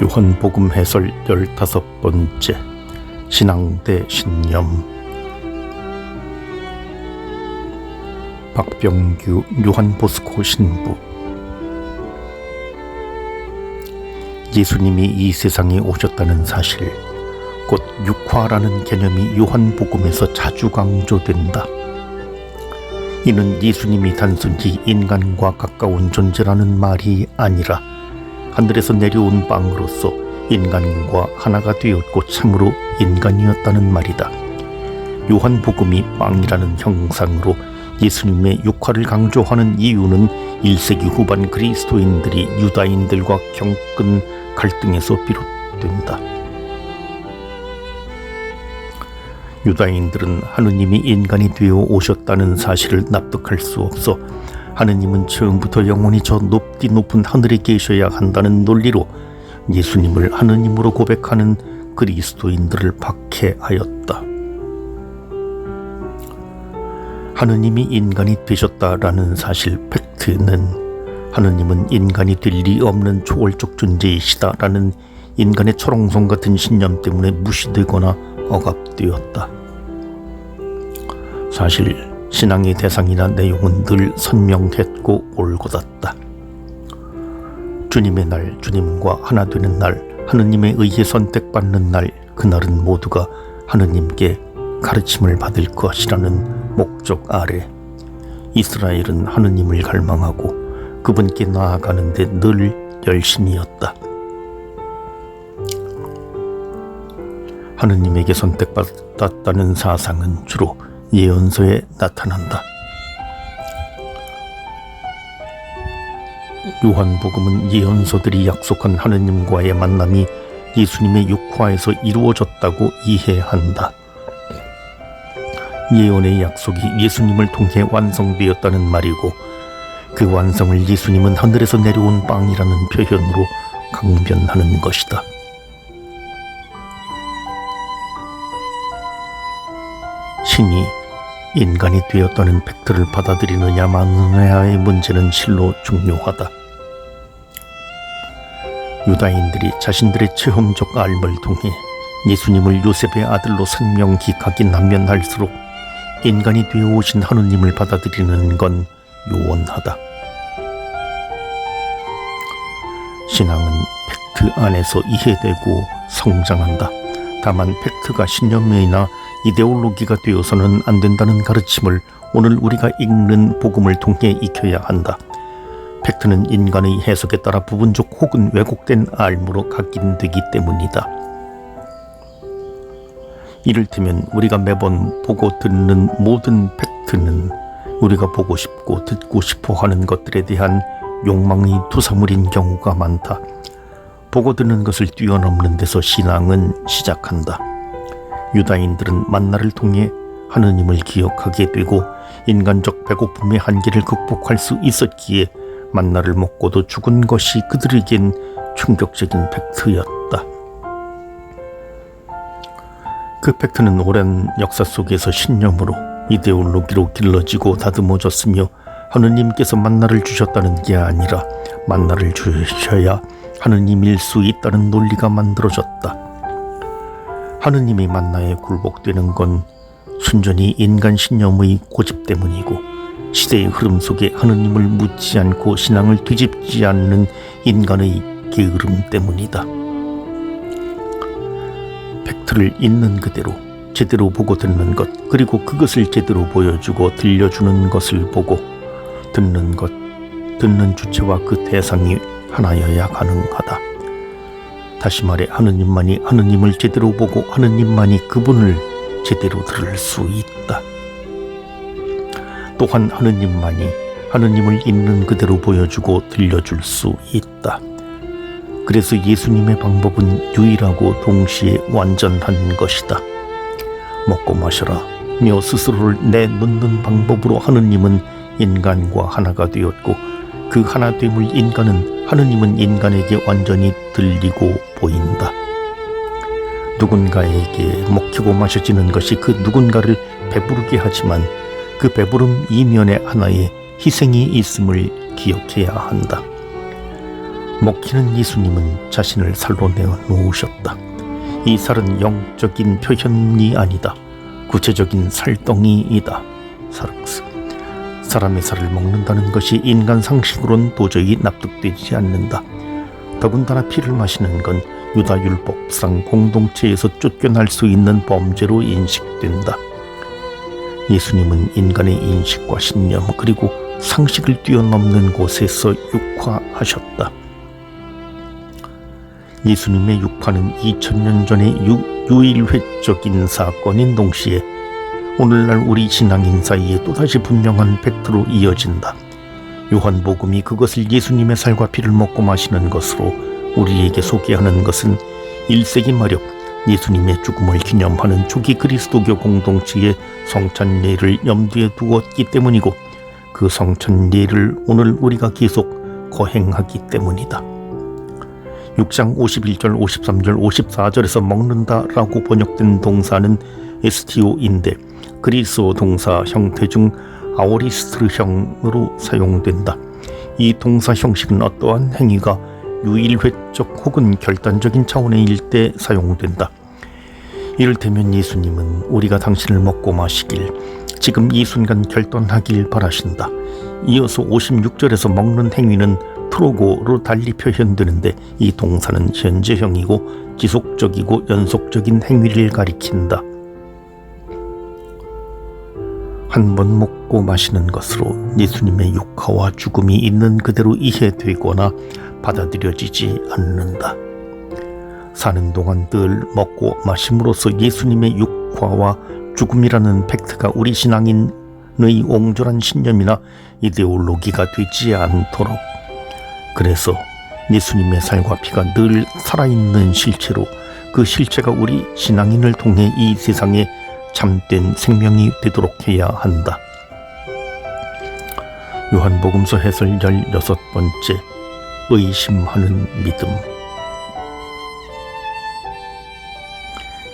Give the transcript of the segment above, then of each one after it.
요한복음 해설 열다섯 번째 신앙 대 신념 박병규 요한보스코 신부 예수님이 이 세상에 오셨다는 사실 곧 육화라는 개념이 요한복음에서 자주 강조된다. 이는 예수님이 단순히 인간과 가까운 존재라는 말이 아니라 하늘에서 내려온 빵으로서 인간과 하나가 되었고 참으로 인간이었다는 말이다. 요한복음이 빵이라는 형상으로 예수님의 육화를 강조하는 이유는 1세기 후반 그리스도인들이 유다인들과 겪은 갈등에서 비롯된다. 유다인들은 하느님이 인간이 되어 오셨다는 사실을 납득할 수 없어 하느님은 처음부터 영원히 저 높디 높은 하늘에 계셔야 한다는 논리로 예수님을 하느님으로 고백하는 그리스도인들을 박해하였다. 하느님이 인간이 되셨다라는 사실 팩트는 하느님은 인간이 될 리 없는 초월적 존재이시다라는 인간의 철옹성 같은 신념 때문에 무시되거나 억압되었다. 사실 신앙의 대상이나 내용은 늘 선명했고 올곧았다. 주님의 날, 주님과 하나 되는 날, 하느님에 의해 선택받는 날, 그날은 모두가 하느님께 가르침을 받을 것이라는 목적 아래 이스라엘은 하느님을 갈망하고 그분께 나아가는데 늘 열심이었다. 하느님에게 선택받았다는 사상은 주로 예언서에 나타난다. 요한복음은 예언서들이 약속한 하느님과의 만남이 예수님의 육화에서 이루어졌다고 이해한다. 예언의 약속이 예수님을 통해 완성되었다는 말이고 그 완성을 예수님은 하늘에서 내려온 빵이라는 표현으로 강변하는 것이다. 신이 인간이 되었다는 팩트를 받아들이느냐 마느냐의 문제는 실로 중요하다. 유다인들이 자신들의 체험적 알을 통해 예수님을 요셉의 아들로 선명히 각인하면 할수록 인간이 되어 오신 하느님을 받아들이는 건 요원하다. 신앙은 팩트 안에서 이해되고 성장한다. 다만 팩트가 신념이나 이데올로기가 되어서는 안 된다는 가르침을 오늘 우리가 읽는 복음을 통해 익혀야 한다. 팩트는 인간의 해석에 따라 부분적 혹은 왜곡된 알무로 각인되기 때문이다. 이를테면 우리가 매번 보고 듣는 모든 팩트는 우리가 보고 싶고 듣고 싶어 하는 것들에 대한 욕망의 투사물인 경우가 많다. 보고 듣는 것을 뛰어넘는 데서 신앙은 시작한다. 유다인들은 만나를 통해 하느님을 기억하게 되고 인간적 배고픔의 한계를 극복할 수 있었기에 만나를 먹고도 죽은 것이 그들에겐 충격적인 팩트였다. 그 팩트는 오랜 역사 속에서 신념으로 이데올로기로 길러지고 다듬어졌으며 하느님께서 만나를 주셨다는 게 아니라 만나를 주셔야 하느님일 수 있다는 논리가 만들어졌다. 하느님이 만나에 굴복되는 건 순전히 인간 신념의 고집 때문이고 시대의 흐름 속에 하느님을 묻지 않고 신앙을 뒤집지 않는 인간의 게으름 때문이다. 팩트를 있는 그대로 제대로 보고 듣는 것 그리고 그것을 제대로 보여주고 들려주는 것을 보고 듣는 것 듣는 주체와 그 대상이 하나여야 가능하다. 다시 말해 하느님만이 하느님을 제대로 보고 하느님만이 그분을 제대로 들을 수 있다. 또한 하느님만이 하느님을 있는 그대로 보여주고 들려줄 수 있다. 그래서 예수님의 방법은 유일하고 동시에 완전한 것이다. 먹고 마셔라. 며 스스로를 내놓는 방법으로 하느님은 인간과 하나가 되었고 그 하나됨을 인간은 하느님은 인간에게 완전히 들리고 보인다. 누군가에게 먹히고 마셔지는 것이 그 누군가를 배부르게 하지만 그 배부름 이면에 하나의 희생이 있음을 기억해야 한다. 먹히는 예수님은 자신을 살로 내어 놓으셨다. 이 살은 영적인 표현이 아니다. 구체적인 살덩이이다. 사르크스. 사람의 살을 먹는다는 것이 인간 상식으론 도저히 납득되지 않는다. 더군다나 피를 마시는 건 유다 율법상 공동체에서 쫓겨날 수 있는 범죄로 인식된다. 예수님은 인간의 인식과 신념 그리고 상식을 뛰어넘는 곳에서 육화하셨다. 예수님의 육화는 2000년 전의 유, 유일회적인 사건인 동시에 오늘날 우리 신앙인 사이에 또다시 분명한 팩트로 이어진다. 요한복음이 그것을 예수님의 살과 피를 먹고 마시는 것으로 우리에게 소개하는 것은 1세기 마렵 예수님의 죽음을 기념하는 초기 그리스도교 공동체의 성찬례를 염두에 두었기 때문이고 그 성찬례를 오늘 우리가 계속 거행하기 때문이다. 6장 51절, 53절, 54절에서 먹는다라고 번역된 동사는 에스티오인데 그리스어 동사 형태 중 아오리스트형으로 사용된다. 이 동사 형식은 어떠한 행위가 유일회적 혹은 결단적인 차원의 때 사용된다. 이를테면 예수님은 우리가 당신을 먹고 마시길 지금 이 순간 결단하길 바라신다. 이어서 56절에서 먹는 행위는 트로고로 달리 표현되는데 이 동사는 현재형이고 지속적이고 연속적인 행위를 가리킨다. 한 번 먹고 마시는 것으로 예수님의 육화와 죽음이 있는 그대로 이해되거나 받아들여지지 않는다. 사는 동안 늘 먹고 마심으로써 예수님의 육화와 죽음이라는 팩트가 우리 신앙인의 옹졸한 신념이나 이데올로기가 되지 않도록 그래서 예수님의 살과 피가 늘 살아있는 실체로 그 실체가 우리 신앙인을 통해 이 세상에 참된 생명이 되도록 해야 한다. 요한복음서 해설 16번째 의심하는 믿음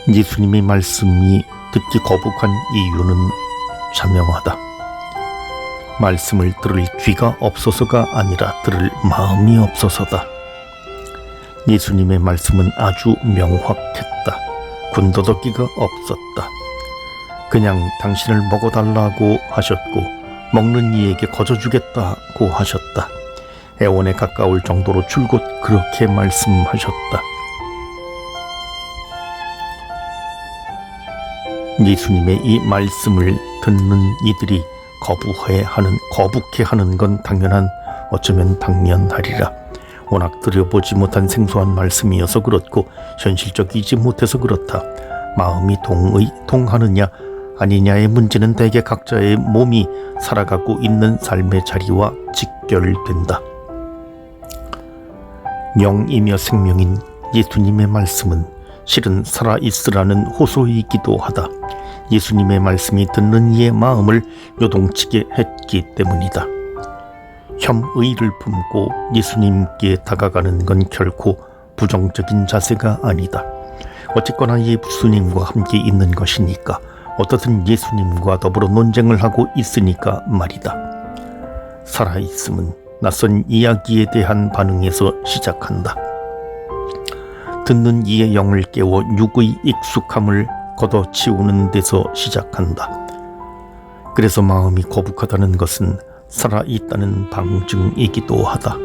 예수님의 말씀이 듣기 거북한 이유는 자명하다. 말씀을 들을 귀가 없어서가 아니라 들을 마음이 없어서다. 예수님의 말씀은 아주 명확했다. 군더더기가 없었다. 그냥 당신을 먹어달라고 하셨고 먹는 이에게 거저주겠다고 하셨다. 애원에 가까울 정도로 줄곧 그렇게 말씀하셨다. 예수님의 이 말씀을 듣는 이들이 거부해 하는 거북해 하는 건 당연한 어쩌면 당연하리라. 워낙 들여보지 못한 생소한 말씀이어서 그렇고 현실적이지 못해서 그렇다. 마음이 동의 통하느냐 아니냐의 문제는 대개 각자의 몸이 살아가고 있는 삶의 자리와 직결된다. 영이며 생명인 예수님의 말씀은 실은 살아있으라는 호소이기도 하다. 예수님의 말씀이 듣는 이의 마음을 요동치게 했기 때문이다. 혐의를 품고 예수님께 다가가는 건 결코 부정적인 자세가 아니다. 어쨌거나 예수님과 함께 있는 것이니까 어떻든 예수님과 더불어 논쟁을 하고 있으니까 말이다. 살아있음은 낯선 이야기에 대한 반응에서 시작한다. 듣는 이의 영을 깨워 육의 익숙함을 걷어치우는 데서 시작한다. 그래서 마음이 거북하다는 것은 살아있다는 방증이기도 하다.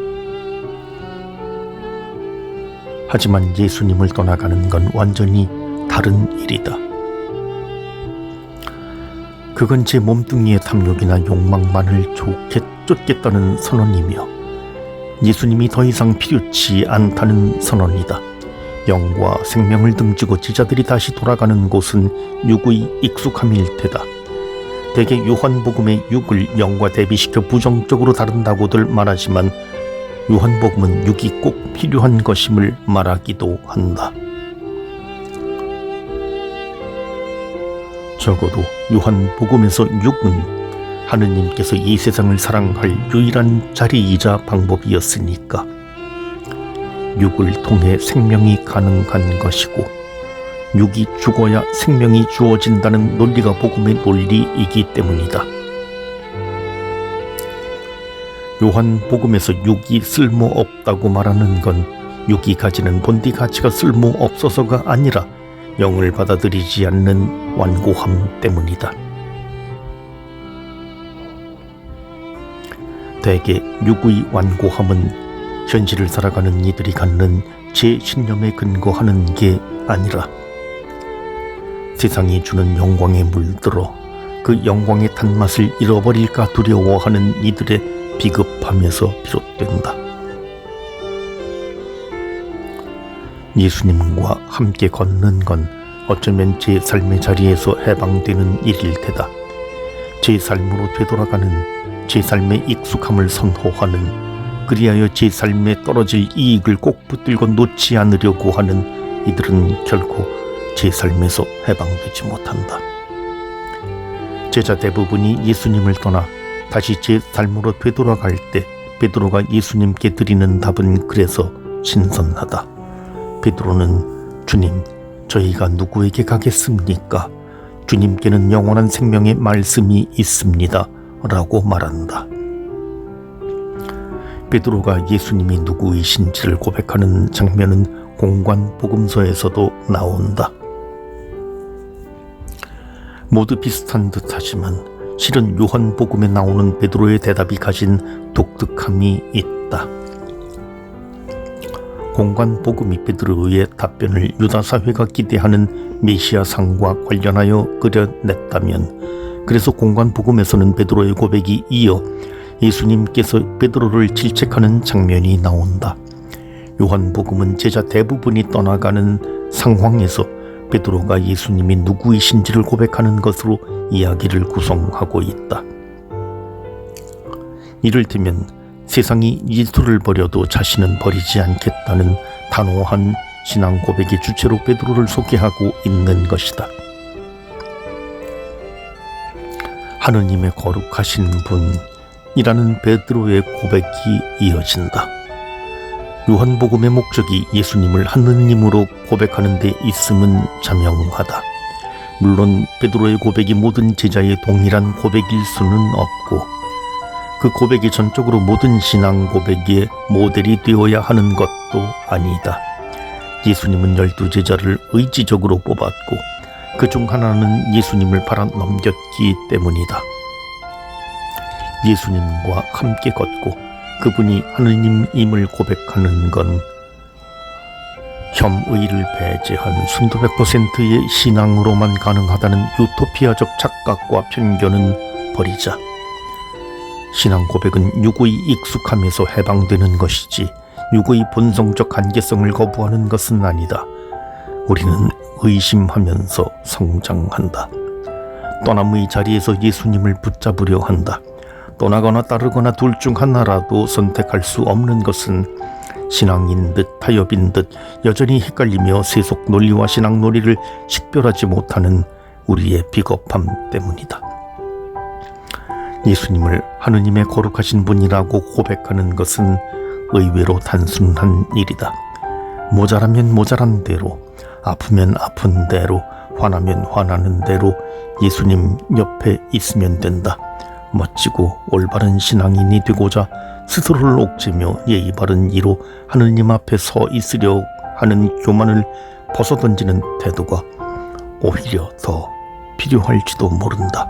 하지만 예수님을 떠나가는 건 완전히 다른 일이다. 그건 제 몸뚱이의 탐욕이나 욕망만을 좋게 쫓겠다는 선언이며 예수님이 더 이상 필요치 않다는 선언이다. 영과 생명을 등지고 제자들이 다시 돌아가는 곳은 육의 익숙함일 테다. 대개 요한복음의 육을 영과 대비시켜 부정적으로 다룬다고들 말하지만 요한복음은 육이 꼭 필요한 것임을 말하기도 한다. 적어도 요한복음에서 육은 하느님께서 이 세상을 사랑할 유일한 자리이자 방법이었으니까 육을 통해 생명이 가능한 것이고 육이 죽어야 생명이 주어진다는 논리가 복음의 논리이기 때문이다. 요한 복음에서 육이 쓸모 없다고 말하는 건 육이 가지는 본디 가치가 쓸모 없어서가 아니라 영을 받아들이지 않는 완고함 때문이다. 대개 육의 완고함은 현실을 살아가는 이들이 갖는 제 신념에 근거하는 게 아니라 세상이 주는 영광에 물들어 그 영광의 단맛을 잃어버릴까 두려워하는 이들의 비급함에서 비롯된다. 예수님과 함께 걷는 건 어쩌면 제 삶의 자리에서 해방되는 일일 테다. 제 삶으로 되돌아가는 제 삶의 익숙함을 선호하는 그리하여 제 삶에 떨어질 이익을 꼭 붙들고 놓지 않으려고 하는 이들은 결코 제 삶에서 해방되지 못한다. 제자 대부분이 예수님을 떠나 다시 제 삶으로 되돌아갈 때 베드로가 예수님께 드리는 답은 그래서 신선하다. 베드로는 주님, 저희가 누구에게 가겠습니까? 주님께는 영원한 생명의 말씀이 있습니다. 라고 말한다. 베드로가 예수님이 누구이신지를 고백하는 장면은 공관 복음서에서도 나온다. 모두 비슷한 듯하지만 실은 요한 복음에 나오는 베드로의 대답이 가진 독특함이 있다. 공관 복음이 베드로의 답변을 유다 사회가 기대하는 메시아상과 관련하여 그려냈다면 그래서 공관 복음에서는 베드로의 고백이 이어 예수님께서 베드로를 질책하는 장면이 나온다. 요한 복음은 제자 대부분이 떠나가는 상황에서 베드로가 예수님이 누구이신지를 고백하는 것으로 이야기를 구성하고 있다. 이를테면 세상이 예수를 버려도 자신은 버리지 않겠다는 단호한 신앙 고백의 주체로 베드로를 소개하고 있는 것이다. 하느님의 거룩하신 분이라는 베드로의 고백이 이어진다. 요한복음의 목적이 예수님을 하느님으로 고백하는 데 있음은 자명하다. 물론 베드로의 고백이 모든 제자의 동일한 고백일 수는 없고 그 고백이 전적으로 모든 신앙 고백의 모델이 되어야 하는 것도 아니다. 예수님은 열두 제자를 의지적으로 뽑았고 그 중 하나는 예수님을 바라 넘겼기 때문이다. 예수님과 함께 걷고 그분이 하느님임을 고백하는 건 혐의를 배제한 순도백 퍼센트의 신앙으로만 가능하다는 유토피아적 착각과 편견은 버리자. 신앙 고백은 유구의 익숙함에서 해방되는 것이지 유구의 본성적 한계성을 거부하는 것은 아니다. 우리는 의심하면서 성장한다. 떠남의 자리에서 예수님을 붙잡으려 한다. 떠나거나 따르거나 둘 중 하나라도 선택할 수 없는 것은 신앙인 듯 타협인 듯 여전히 헷갈리며 세속 논리와 신앙 논리를 식별하지 못하는 우리의 비겁함 때문이다. 예수님을 하느님의 거룩하신 분이라고 고백하는 것은 의외로 단순한 일이다. 모자라면 모자란 대로, 아프면 아픈 대로, 화나면 화나는 대로 예수님 옆에 있으면 된다. 멋지고 올바른 신앙인이 되고자 스스로를 옥죄며 예의 바른 이로 하느님 앞에 서 있으려 하는 교만을 벗어던지는 태도가 오히려 더 필요할지도 모른다.